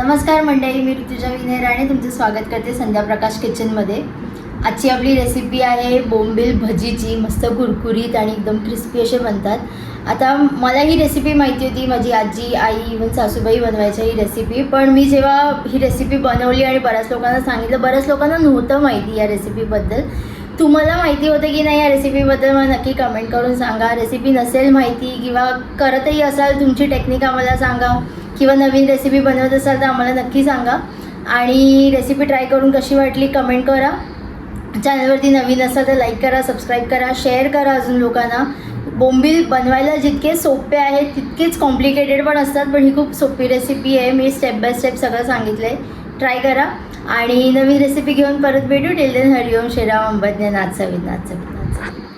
नमस्कार मंडळी मी ऋतुजा विनेर राणे तुमचं स्वागत करते संध्या प्रकाश किचनमध्ये. आजची आपली रेसिपी आहे बोंबील भजीची मस्त कुरकुरीत आणि एकदम क्रिस्पी असे बनतात. आता मला ही रेसिपी माहिती होती माझी आजी आई इवन सासूबाई बनवायच्या ही रेसिपी पण मी जेव्हा ही रेसिपी बनवली आणि बऱ्याच लोकांना सांगितलं बऱ्याच लोकांना नव्हतं माहिती या रेसिपीबद्दल तुम्हाला माहिती होतं की नाही या रेसिपीबद्दल मला नक्की कमेंट करून सांगा. रेसिपी नसेल माहिती किंवा करतही असाल तुमची टेक्निक आम्हाला सांगा. किंवा नवीन रेसिपी बनवत असाल तर आम्हाला नक्की सांगा. आणि रेसिपी ट्राय करून कशी वाटली कमेंट करा. चॅनलवरती नवीन असाल तर लाईक करा सबस्क्राईब करा शेअर करा अजून लोकांना. बोंबील बनवायला जितके सोपे आहेत तितकेच कॉम्प्लिकेटेड पण असतात पण ही खूप सोपी रेसिपी आहे. मी स्टेप बाय स्टेप सगळं सांगितलं आहे ट्राय करा. आणि नवीन रेसिपी घेऊन परत भेटू. टेल देन हरिओम श्रीराम अंबज्ञ नाथ सवित नाथ सवित.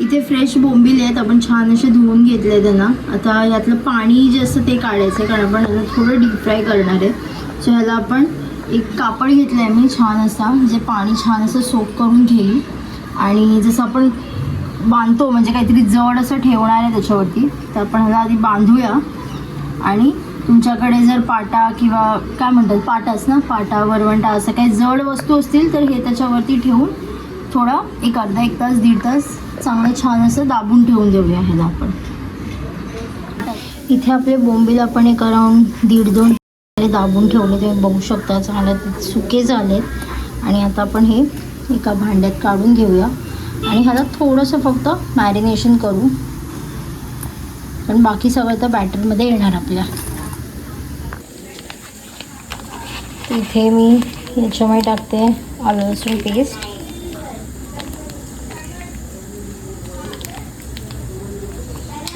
इथे फ्रेश बोंबील आहेत. आपण छान असे धुवून घेतले त्यांना आता यातलं पाणी जे असतं ते काढायचं आहे कारण आपण त्याला थोडं डीप फ्राय करणार आहे. सो ह्याला आपण एक कापड घेतलं आहे मी छान असा. जे पाणी छान असं सोप करून घेईल. आणि जसं आपण बांधतो म्हणजे काहीतरी जड असं ठेवणार आहे त्याच्यावरती तर आपण ह्याला आधी बांधूया. आणि तुमच्याकडे जर पाटा किंवा काय म्हणतात पाटाच ना? पाटा वरवंटा असं काही जड वस्तू असतील तर हे त्याच्यावरती ठेवून थोडा एक अर्धा एक तास दीड तास चांगलं छान असं दाबून ठेवून देऊया ह्याला आपण. इथे आपले बोंबील आपण एक अराऊंड दीड दोन दाबून ठेवले. तुम्ही बघू शकता चांगले सुके झालेत आणि आता आपण हे एका भांड्यात काढून घेऊया. आणि ह्याला थोडंसं फक्त मॅरिनेशन करू. पण बाकी सगळं तर बॅटरमध्ये येणार आपल्या. इथे मी याच्यामध्ये टाकते आलं लसूण पेस्ट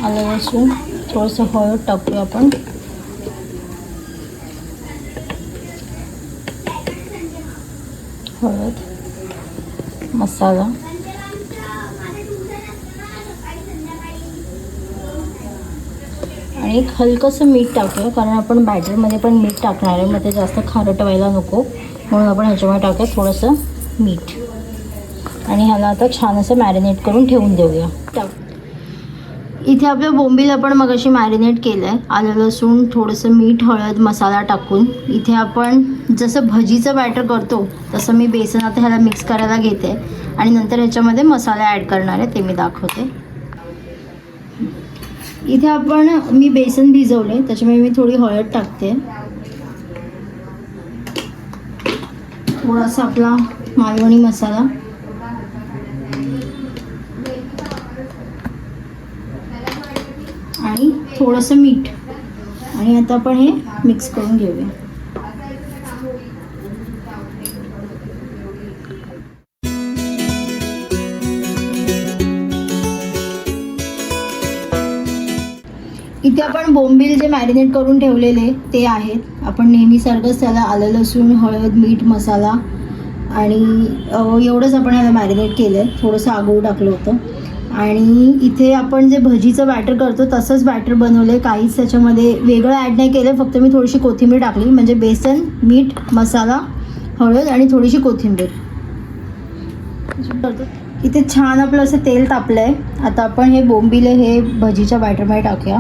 आलं लसूण थोडंसं हळद टाकूया आपण. हळद मसाला. आणि एक हलकंसं मीठ टाकूया कारण आपण बॅटरमध्ये पण मीठ टाकणार आहे मग ते जास्त खारट व्हायला नको. म्हणून आपण ह्याच्यामध्ये टाकूया थोडंसं मीठ. आणि ह्याला आता छान असं मॅरिनेट करून ठेवून देऊया. टाक इथे आपल्या बोंबीला पण मग मगाशी मॅरिनेट केलं आहे आलं लसूण थोडंसं मीठ हळद मसाला टाकून. इथे आपण जसं भजीचं बॅटर करतो तसं मी बेसन आता ह्याला मिक्स करायला घेते. आणि नंतर ह्याच्यामध्ये मसाला ॲड करणार आहे ते मी दाखवते. इथे आपण मी बेसन भिजवले त्याच्यामुळे मी थोडी हळद टाकते. थोडासा आपला मालवणी मसाला आणि थोडंसं मीठ. आणि आता आपण हे मिक्स करून घेऊया. इथे आपण बोंबील जे मॅरिनेट करून ठेवलेले ते आहेत. आपण नेहमीसारखंच त्याला आलं लसूण हळद मीठ मसाला आणि एवढंच आपण ह्याला मॅरिनेट केलं आहे थोडंसं आगळू टाकलं होतं. आणि इथे आपण जे भजीचं बॅटर करतो तसंच बॅटर बनवले काहीच त्याच्यामध्ये वेगळं ॲड नाही केलं. फक्त मी थोडीशी कोथिंबीर टाकली. म्हणजे बेसन मीठ मसाला हळद आणि थोडीशी कोथिंबीर. इथे छान आपलं असं तेल तापलं आहे आता आपण हे बोंबिले हे भजीच्या बॅटरमध्ये टाकूया.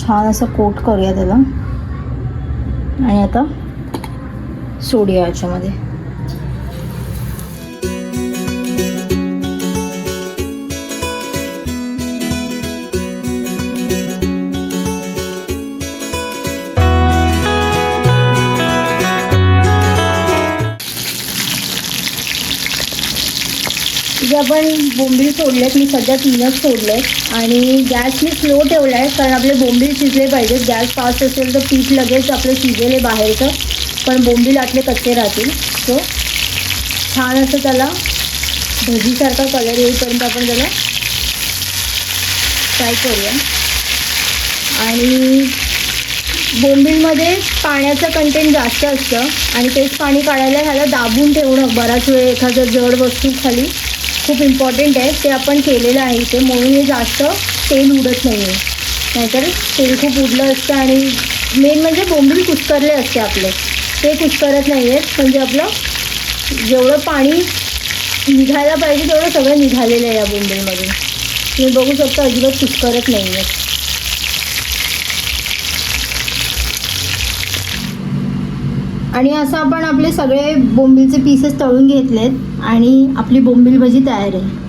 छान असं कोट करूया त्याला. आणि आता सोडूया याच्यामध्ये. आपण बोंबील सोडलेत मी सध्या तीनच सोडलेत आणि गॅस मी स्लो ठेवला आहे कारण आपले बोंबील शिजले पाहिजेत. गॅस फास्ट असेल तर पीठ लगेच आपलं शिजेल आहे बाहेरचं पण बोंबील आतले कच्चे राहतील. सो छान असं त्याला भजीसारखा कलर येईपर्यंत आपण त्याला फ्राय करूया. आणि बोंबीलमध्ये पाण्याचं कंटेंट जास्त असतं. आणि तेच पाणी काढायला ह्याला दाबून ठेवणं बराच वेळ एखादं जड वस्तू खाली खूप इम्पॉर्टंट आहे. ते आपण केलेलं आहे इथे. म्हणून हे जास्त तेल उडत नाही आहे नाहीतर तेल खूप उडलं असतं आणि मेन म्हणजे बोंबील कुस्करले असते आपले. ते कुस्करत नाही आहेत म्हणजे आपलं जेवढं पाणी निघायला पाहिजे तेवढं सगळं निघालेलं आहे या बोंबीलमधून. तुम्ही बघू शकता अजिबात कुस्करत नाही आहेत आणि असं आपण आपले सगळे बोंबीलचे पीसेस तळून घेतलेत आणि आपली बोंबील भजी तयार आहे.